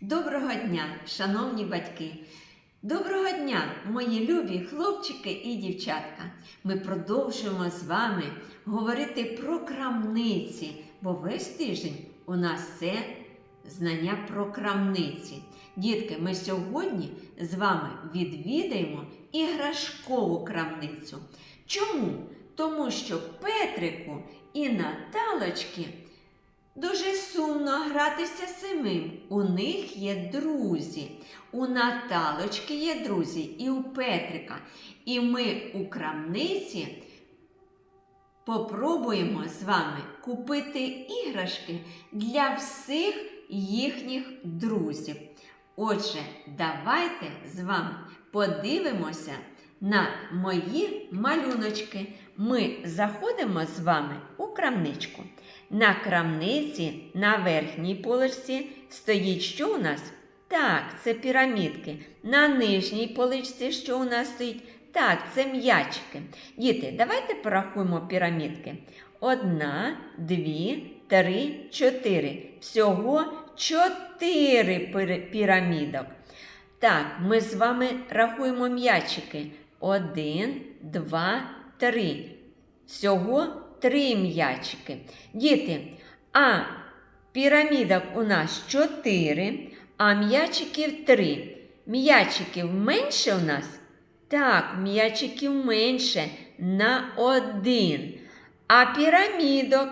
Доброго дня, шановні батьки! Доброго дня, мої любі хлопчики і дівчатка! Ми продовжуємо з вами говорити про крамниці, бо весь тиждень у нас це знання про крамниці. Дітки, ми сьогодні з вами відвідаємо іграшкову крамницю. Чому? Тому що Петрику і Наталочки Дуже сумно гратися самим. У них є друзі. У Наталочки є друзі і у Петрика. І ми у крамниці попробуємо з вами купити іграшки для всіх їхніх друзів. Отже, давайте з вами подивимося на мої малюночки. Ми заходимо з вами у крамничку. На крамниці на верхній поличці стоїть що у нас? Так, це пірамідки. На нижній поличці що у нас стоїть? Так, це м'ячики. Діти, давайте порахуємо пірамідки. Одна, дві, три, чотири. Всього чотири пірамідок. Так, ми з вами рахуємо м'ячики. Один, два, три. Всього три м'ячики. Діти, а пірамідок у нас чотири, а м'ячиків три. М'ячиків менше у нас? Так, м'ячиків менше на один. А пірамідок?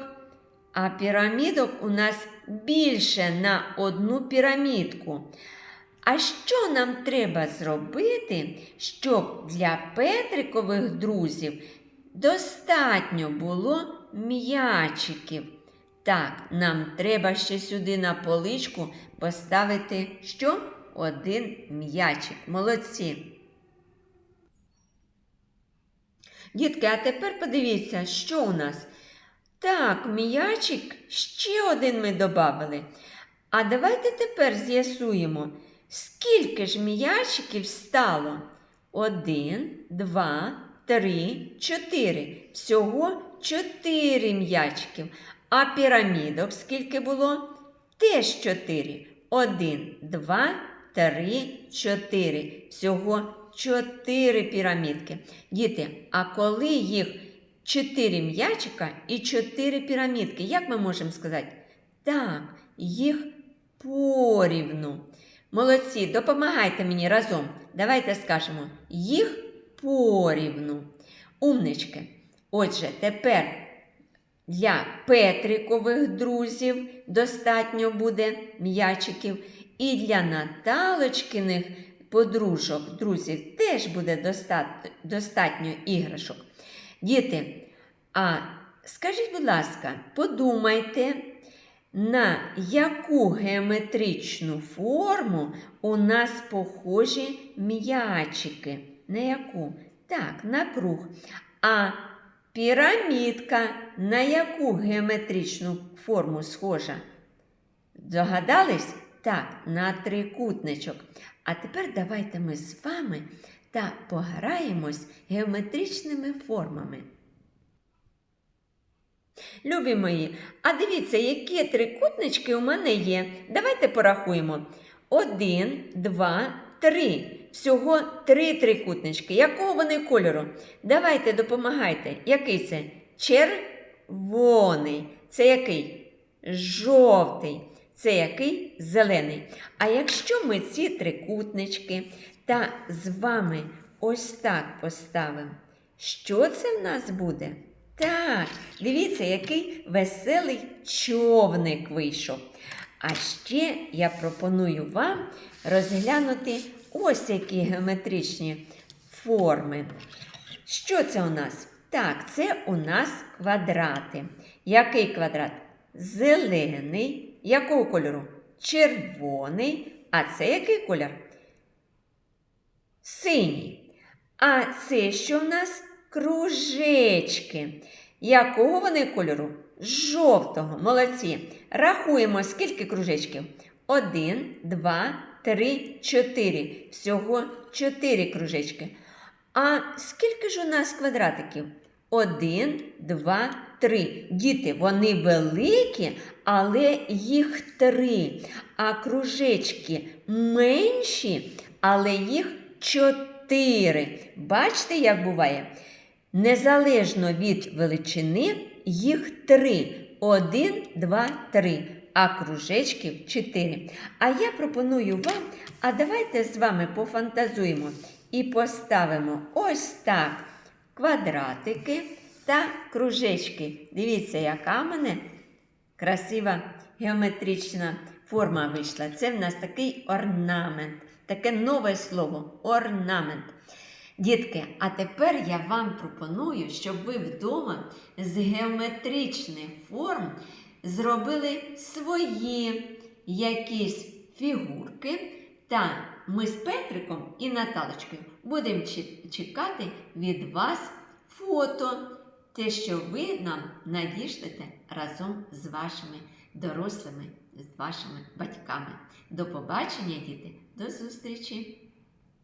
А пірамідок у нас більше на одну пірамідку. А що нам треба зробити, щоб для Петрикових друзів достатньо було м'ячиків? Так, нам треба ще сюди на поличку поставити що? Один м'ячик. Молодці. Дітки, а тепер подивіться, що у нас? Так, м'ячик ще один ми додали. А давайте тепер з'ясуємо, скільки ж м'ячиків стало? Один, два, три, чотири. Всього чотири м'ячиків. А пірамідок скільки було? Теж чотири. Один, два, три, чотири. Всього чотири пірамідки. Діти, а коли їх чотири м'ячика і чотири пірамідки, як ми можемо сказати? Так, їх порівну. Молодці, допомагайте мені разом. Давайте скажемо їх порівну. Умнички. Отже, тепер для Петрикових друзів достатньо буде м'ячиків. І для Наталочкиних подружок, друзів, теж буде достатньо, іграшок. Діти, а скажіть, будь ласка, подумайте, на яку геометричну форму у нас похожі м'ячики? На яку? Так, на круг. А пірамідка на яку геометричну форму схожа? Догадались? Так, на трикутничок. А тепер давайте ми з вами та пограємось геометричними формами. Любі мої, а дивіться, які трикутнички у мене є. Давайте порахуємо. Один, два, три. Всього три трикутнички. Якого вони кольору? Давайте допомагайте. Який це? Червоний. Це який? Жовтий. Це який? Зелений. А якщо ми ці трикутнички та з вами ось так поставимо, що це в нас буде? Так, дивіться, який веселий човник вийшов. А ще я пропоную вам розглянути ось які геометричні форми. Що це у нас? Так, це у нас квадрати. Який квадрат? Зелений. Якого кольору? Червоний. А це який кольор? Синій. А це що в нас? Кружечки. Якого вони кольору? Жовтого. Молодці. Рахуємо, скільки кружечків? Один, два, три, чотири. Всього чотири кружечки. А скільки ж у нас квадратиків? Один, два, три. Діти, вони великі, але їх три. А кружечки менші, але їх чотири. Бачите, як буває? Незалежно від величини, їх три. Один, два, три. А кружечків чотири. А я пропоную вам, а давайте з вами пофантазуємо і поставимо ось так квадратики та кружечки. Дивіться, яка в мене красива геометрична форма вийшла. Це в нас такий орнамент, таке нове слово орнамент. Дітки, а тепер я вам пропоную, щоб ви вдома з геометричних форм зробили свої якісь фігурки. Та ми з Петриком і Наталочкою будемо чекати від вас фото, те, що ви нам надішлете разом з вашими дорослими, з вашими батьками. До побачення, діти, до зустрічі!